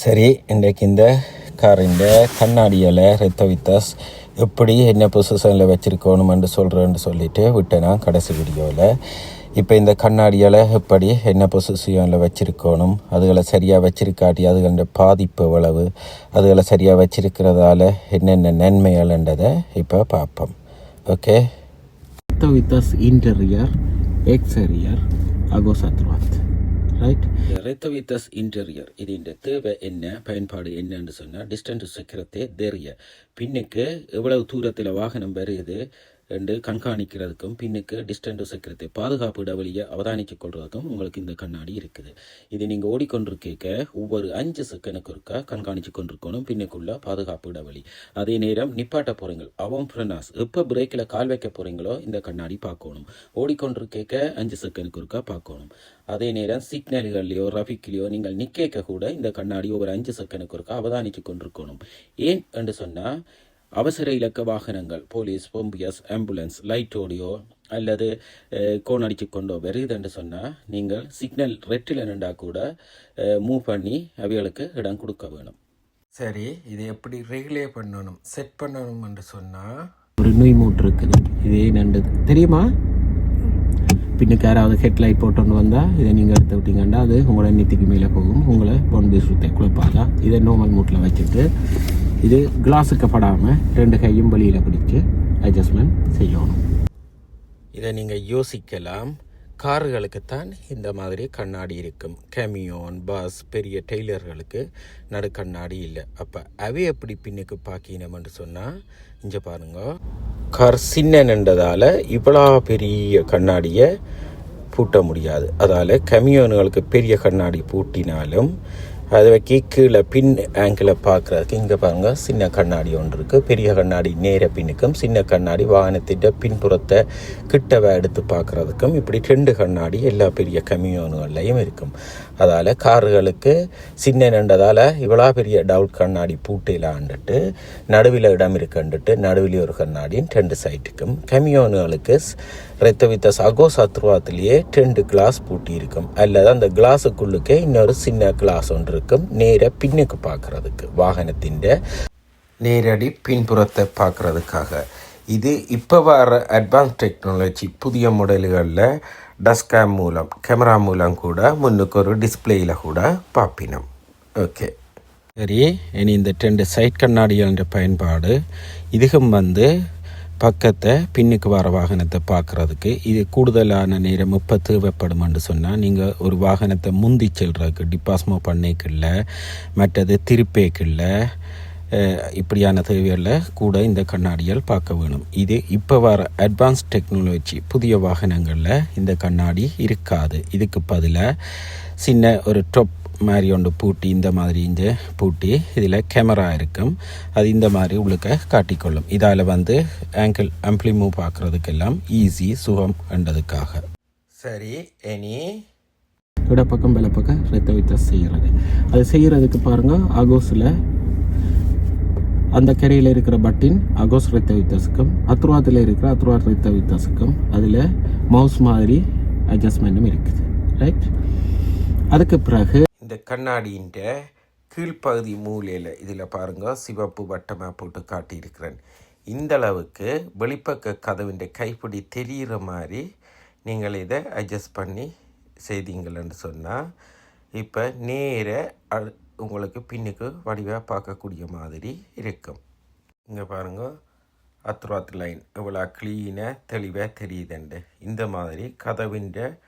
சரி இன்றைக்கு இந்த காரின் கண்ணாடியில் ரத்த வித்தாஸ் எப்படி என்ன பொசிஷனில் வச்சுருக்கணுமென்று சொல்கிறேன்னு சொல்லிட்டு விட்டேன் நான் கடைசி வீடியோவில் இப்போ இந்த கண்ணாடியில் எப்படி என்ன பொசிஷனில் வச்சுருக்கணும் அதுகளை சரியாக வச்சிருக்காட்டி அதுகளோட பாதிப்பு எவ்வளவு அதுகளை சரியாக வச்சிருக்கிறதால என்னென்ன நன்மைகள்ன்றதை இப்போ பார்ப்போம். ஓகே வித்தஸ் இன்டீரியர் எக்ஸ்டீரியர் அகோசத்வாத் ரைட் ரெத்தவித்தஸ் இன்டீரியர் இதுன்ற தேவை என்ன பயன்பாடு என்னன்னு சொன்னால் டிஸ்டன்ஸ் சக்கரத்தை தெரிய பின்னுக்கு எவ்வளவு தூரத்தில் வாகனம் வருது என்று கண்காணிக்கிறதுக்கும் பின்னுக்கு டிஸ்டன்ட் சக்கரத்தை பாதுகாப்பு இடைவெளியை அவதானித்து கொள்றதுக்கும் உங்களுக்கு இந்த கண்ணாடி இருக்குது. இது நீங்கள் ஓடிக்கொண்டிருக்க ஒவ்வொரு அஞ்சு செகண்டுக்கு ஒருக்கா கண்காணித்து கொண்டிருக்கணும் பின்னுக்குள்ள பாதுகாப்பு இடைவெளி. அதே நேரம் நிப்பாட்ட போகிறீங்க அவன் ஃப்ரெனாஸ் எப்போ பிரேக்கில் கால் வைக்க போகிறீங்களோ இந்த கண்ணாடி பார்க்கணும். ஓடிக்கொண்டிருக்க அஞ்சு செகண்டுக்கு ஒருக்கா பார்க்கணும். அதே நேரம் சிக்னல்கள்லையோ ரஃபிக்லையோ நீங்கள் நிற்க கூட இந்த கண்ணாடி ஒவ்வொரு அஞ்சு செகண்டுக்கு ஒருக்கா அவதானித்து கொண்டிருக்கணும். ஏன் என்று சொன்னால் அவசர இலக்க வாகனங்கள் போலீஸ் பொம்பியஸ் ஆம்புலன்ஸ் லைட் ஓடியோ அல்லது கோன் அடிச்சு கொண்டோ வருதுன்னு சொன்னால் நீங்கள் சிக்னல் ரெட்டில் நின்றா கூட மூவ் பண்ணி அவைகளுக்கு இடம் கொடுக்க வேணும். சரி இது எப்படி ரெகுலே பண்ணணும் செட் பண்ணணும் என்று சொன்னால் ஒரு நுய் மூட்டு இருக்குது. இதே நண்டு தெரியுமா? பின்னுக்கு யாராவது ஹெட்லைட் போட்டு வந்தால் இதை நீங்கள் எடுத்து விட்டீங்கன்னா அது உங்களை நெத்திக்கு மேலே போகும். உங்களை பொன் சுத்தை குழப்பாதா இதை நார்மல் மூட்டில் வச்சுட்டு இது கிளாஸுக்கு படாமல் ரெண்டு கையும் வெளியில் பிடிச்சு அட்ஜஸ்ட்மெண்ட் செய்யணும். இதை நீங்கள் யோசிக்கலாம். கார்களுக்குத்தான் இந்த மாதிரி கண்ணாடி இருக்கும். கேமியோன் பஸ் பெரிய டெய்லர்களுக்கு நடு கண்ணாடி இல்லை. அப்போ அவை எப்படி பின்னுக்கு பார்க்கணும்னு சொன்னால் இங்கே பாருங்க. கார் சின்னன்றதால இவ்வளோ பெரிய கண்ணாடியை பூட்ட முடியாது. அதால் கமியோன்களுக்கு பெரிய கண்ணாடி பூட்டினாலும் அதை வைக்க கீழே பின் ஆங்கிளை பார்க்குறதுக்கு இங்கே பாருங்க சின்ன கண்ணாடி ஒன்று இருக்குது பெரிய கண்ணாடி நேர பின்னுக்கும் சின்ன கண்ணாடி வாகனத்திட்ட பின்புறத்தை கிட்டவை எடுத்து பார்க்குறதுக்கும் இப்படி ரெண்டு கண்ணாடி எல்லா பெரிய கமியோன்கள்லையும் இருக்கும். அதால் கார்களுக்கு சின்ன நண்டதால் இவ்வளோ பெரிய டவுட் கண்ணாடி பூட்டிலாண்டுட்டு நடுவில் இடம் இருக்குன்ட்டு நடுவில் ஒரு கண்ணாடியும் ரெண்டு சைட்டுக்கும் கமியோன்களுக்கு ரத்த வித்த சகோ சத்ருவாத்திலேயே ரெண்டு கிளாஸ் பூட்டி இருக்கும். அல்லது அந்த கிளாஸுக்குள்ளுக்கே இன்னொரு சின்ன கிளாஸ் ஒன்று இருக்கும் நேர பின்னுக்கு பார்க்கறதுக்கு வாகனத்தின் நேரடி பின்புறத்தை பார்க்கறதுக்காக இது இப்போ வர அட்வான்ஸ் டெக்னாலஜி புதிய மாடல்களில் டஸ்கேம் மூலம் கேமரா மூலம் கூட முன்னுக்கு ஒரு டிஸ்பிளேயில் கூட பார்ப்பினோம் ஓகே சரி இனி இந்த ரெண்டு சைட் கண்ணாடிகளின் பயன்பாடு இதுக்கும் வந்து பக்கத்தை பின்னுக்கு வர வாகனத்தை பார்க்குறதுக்கு இது கூடுதலான நேரம் இப்போ தேவைப்படுமென்று சொன்னால் நீங்கள் ஒரு வாகனத்தை முந்தி செல்றதுக்கு டிபாஸ்மோ பண்ணிக்கல மற்றது திருப்பேக்கில்ல இப்படியான தேவைகளில் கூட இந்த கண்ணாடிகள் பார்க்க வேணும். இது இப்போ வர அட்வான்ஸ் டெக்னாலஜி புதிய வாகனங்களில் இந்த கண்ணாடி இருக்காது. இதுக்கு பதிலாக சின்ன ஒரு டொப் மாதிரி ஒன்று பூட்டி இந்த மாதிரி இந்த பூட்டி இதில் கேமரா இருக்கும். அது இந்த மாதிரி உங்களுக்கு காட்டிக்கொள்ளும். இதால் வந்து ஆங்கிள் அம்ப்ளி மூவ் பார்க்குறதுக்கெல்லாம் ஈஸி சுகம் என்றதுக்காக. சரி எனி இடப்பக்கம் பக்கம் ரத்த வித்தஸ் செய்கிறது. அது செய்கிறதுக்கு பாருங்க அகோஸில் அந்த கரையில் இருக்கிற பட்டின் அகோஸ் ரத்த வித்தாசுக்கும் அத்ருவாத்தில் இருக்கிற அத்ருவாத் ரத்த வித்தாசுக்கும் அதில் மவுஸ் மாதிரி அட்ஜஸ்ட்மெண்ட்டும் இருக்குது. ரைட் அதுக்கு பிறகு இந்த கண்ணாடியின் கீழ்ப்பகுதி மூலையில் இதில் பாருங்க சிவப்பு வட்டமாக போட்டு காட்டியிருக்கிறேன். இந்த அளவுக்கு வெளிப்பக்க கதவின் கைப்பிடி தெரிகிற மாதிரி நீங்கள் இதை அட்ஜஸ்ட் பண்ணி செய்தீங்கள்னு சொன்னால் இப்போ நேர அ- உங்களுக்கு பின்னுக்கு வடிவாக பார்க்கக்கூடிய மாதிரி இருக்கும். இங்கே பாருங்க அத்ராத் லைன். இவ்வளோ க்ளீனாக தெளிவாக தெரியுதுண்டு. இந்த மாதிரி கதவின்ற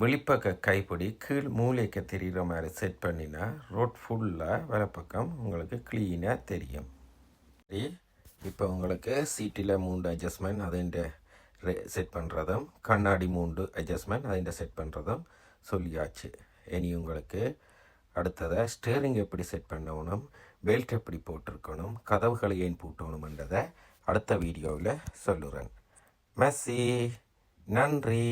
வெளிப்பக்க கைப்பிடி கீழ் மூலைக்கு தெரிகிற மாதிரி செட் பண்ணினா ரோட் ஃபுல்லாக வலப்பக்கம் உங்களுக்கு க்ளீனாக தெரியும். சரி இப்போ உங்களுக்கு சீட்டில் மூண்டு அட்ஜஸ்ட்மெண்ட் அதுண்ட செட் பண்ணுறதும் கண்ணாடி மூண்டு அட்ஜஸ்ட்மெண்ட் அதுண்ட செட் பண்ணுறதும் சொல்லியாச்சு. இனி உங்களுக்கு அடுத்ததை ஸ்டேரிங் எப்படி செட் பண்ணணும் பெல்ட் எப்படி போட்டிருக்கணும் கதவுகளை ஏன் பூட்டணும்ன்றதை அடுத்த வீடியோவில் சொல்லுறேன். மெஸ்ஸி நன்றி.